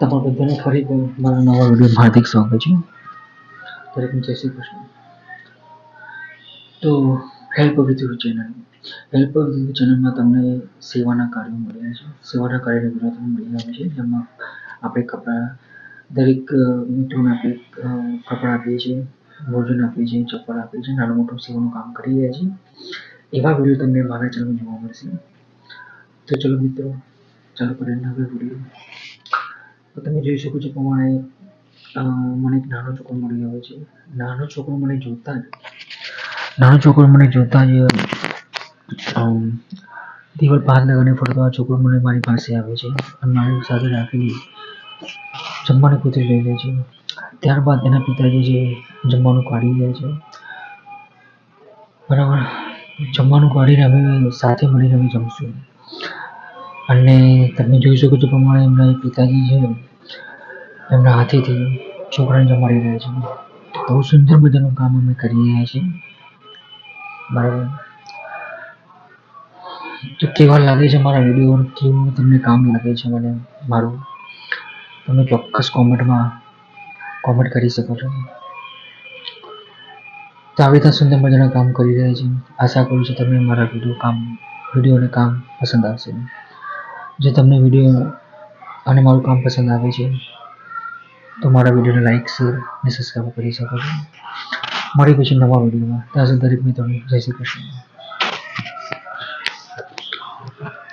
તમારા બધાને ફરી મારા નવા વિડીયોમાં હાર્દિક સ્વાગત છે. દરેકને જય શ્રી કૃષ્ણ. તો help with channel help with ચેનલમાં તમને સેવાના કાર્યો મળ્યા છે. સેવાના કાર્યની વીડિયો મળી આવે છે. જેમાં આપણે કપડાં, દરેક મિત્રોને આપણે કપડાં આપીએ છીએ, ભોજન આપીએ છીએ, ચપ્પલ આપીએ છીએ, નાનું મોટું સેવાનું કામ કરી રહ્યા છીએ. એવા વીડિયો તમને મારા ચેનલમાં જોવા મળશે. તો ચલો મિત્રો, ચાલો કરીએ હવે વીડિયો. તો તમે જોઈ શકો છો પ્રમાણે મને એક નાનો છોકરો મળી ગયો છે. નાનો છોકરો મને જોતા જ નાનો છોકરો મને જોતા જ અમ, પાર લગાવીને ફરતો આ છોકરો મને મારી પાસે આવે છે અને મારી સાથે રાખેલી જમવાનું કૂતરી લઈ લે છે. ત્યારબાદ એના પિતાજી જે જમવાનું કાઢી લે છે. બરાબર? જમવાનું કાઢીને અમે સાથે મળીને અમે જમશું. અને તમે જોઈ શકો છો પ્રમાણે એમના પિતાજી છે. એમના હાથેથી છોકરાને જમાડી રહ્યા છે. બહુ સુંદર મજાનું કામ અમે કરી રહ્યા છીએ. બરાબર. તો કેવા લાગે છે મારા વીડિયો? કેવું તમને કામ લાગે છે મને મારું? તમે ચોક્કસ કોમેન્ટમાં કોમેન્ટ કરી શકો છો. તો આવી રીતના સુંદર મજાના કામ કરી રહ્યા છે આશા કરું છું તમને મારા વીડિયો કામ વીડિયો અને કામ પસંદ આવશે. જો તમને વીડિયો અને મારું કામ પસંદ આવે છે, તો મારા વિડીયોને લાઈક શેર અને સબસ્ક્રાઈબ કરી શકો છો. મળી પછી નવા વિડીયોમાં ત્યાં સુધી દરેક મિત્રોને જય શ્રી કૃષ્ણ.